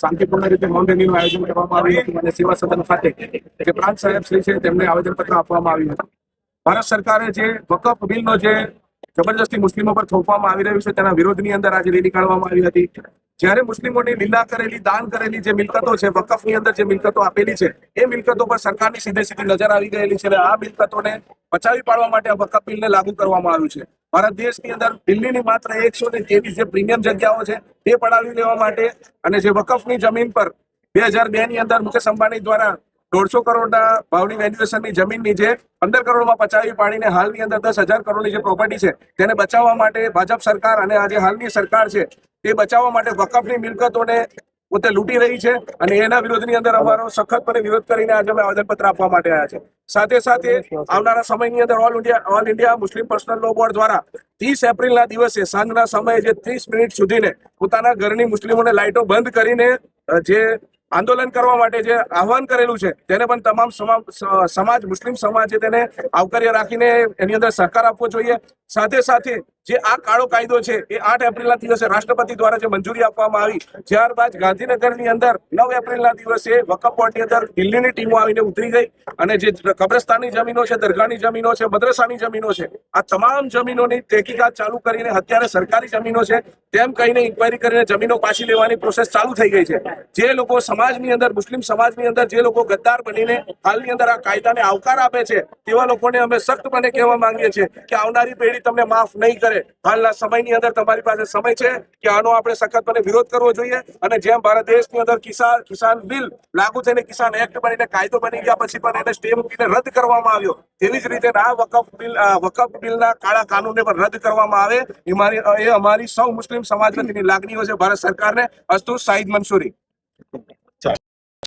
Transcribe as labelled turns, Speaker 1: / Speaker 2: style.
Speaker 1: શાંતિપૂર્ણ રીતે મૌન રેલીનું આયોજન કરવામાં આવ્યું હતું અને સેવા સદન ખાતે જે પ્રાંત સાહેબ શ્રી છે, તેમને આવેદનપત્ર આપવામાં આવ્યું હતું. ભારત સરકારે જે વકફ બિલનો જે જબરજસ્તી મુસ્લિમો પર થોપવામાં આવી રહ્યું છે, તેના વિરોધની અંદર આજે રેલી કાઢવામાં આવી હતી. જ્યારે મુસ્લિમોની લીલા કરેલી, દાન કરેલી જે મિલકતો છે, વકફની અંદર જે મિલકતો આપેલી છે, એ મિલકતો પર સરકારની સીધે સીધી નજર આવી ગયેલી છે અને આ મિલકતોને બચાવી પાડવા માટે આ વકફ બિલને લાગુ કરવામાં આવ્યું છે. ભારત દેશની અંદર દિલ્હીની માત્ર એકસો ને ત્રેવીસ જે પ્રીમિયમ જગ્યાઓ છે, તે પડાવી લેવા માટે અને જે વકફની જમીન પર બે હજાર બે ની અંદર મુકેશ અંબાણી દ્વારા દોઢસો કરોડના ભાવની વેલ્યુએશનની જમીનની જે પંદર કરોડમાં પચાવી પાડીને હાલની અંદર દસ હજાર કરોડની જે પ્રોપર્ટી છે, તેને બચાવવા માટે ભાજપ સરકાર અને આજે હાલની સરકાર છે, તે બચાવવા માટે વકફની મિલકતોને પોતે લૂંટી રહી છે અને એના વિરોધની અંદર અમારો સખતપણે વિરોધ કરીને આજે અમે આવેદનપત્ર આપવા માટે આવ્યા છે. સાથે સાથે આવનારા સમયની અંદર all India all India Muslim personal law board દ્વારા ત્રીસ એપ્રિલના દિવસે સાંજના સમયે જે ત્રીસ મિનિટ સુધીને પોતાના ઘરની મુસ્લિમોને લાઇટો બંધ કરીને જે આંદોલન કરવા માટે જે આહવાન કરેલું છે, તેને પણ તમામ સમાજ, મુસ્લિમ સમાજે તેને આવકાર્ય રાખીને એની અંદર સહકાર આપવો જોઈએ. સાથે સાથે જે આ કાળો કાયદો છે, એ આઠ એપ્રિલના દિવસે રાષ્ટ્રપતિ દ્વારા જે મંજૂરી આપવામાં આવી, ત્યારબાદ ગાંધીનગરની અંદર નવ એપ્રિલના દિવસે વકફ બોર્ડની અંદર દિલ્હીની ટીમો આવીને ઉતરી ગઈ અને જે કબ્રસ્તાનની જમીનો છે, દરગાહની જમીનો છે, મદ્રસાની જમીનો છે, આ તમામ જમીનોની તહેકીકાત ચાલુ કરીને અત્યારે સરકારી જમીનો છે, તેમ કહીને ઇન્કવાયરી કરીને જમીનો પાછી લેવાની પ્રોસેસ ચાલુ થઈ ગઈ છે. જે લોકો સમાજની અંદર, મુસ્લિમ સમાજની અંદર જે લોકો ગદ્દાર બનીને હાલની અંદર આ કાયદાને આવકાર આપે છે, તેવા લોકોને અમે સખ્તપણે કહેવા માંગીએ છીએ કે આવનારી પેઢી તમને માફ નહીં કરે. હાલના સમયની અંદર તમારી પાસે સમય છે કે આનો આપણે સખતપણે વિરોધ કરવો જોઈએ. અને જેમ ભારત દેશની અંદર કિસાન કિસાન બિલ લાગુ થઈને કિસાન એક્ટ બનીને કાયદો બની ગયા પછી પણ એને સ્ટે મૂકીને રદ કરવામાં આવ્યો. તેવી જ રીતે આ વકફ બિલ વકફ બિલના કાળા કાનૂનને પણ રદ કરવામાં આવે. એ મારી, એ અમારી સૌ મુસ્લિમ સમાજ વતીની લાગણીઓ છે. ભારત સરકારને અસ્તુ સાઈદ મંસૂરી.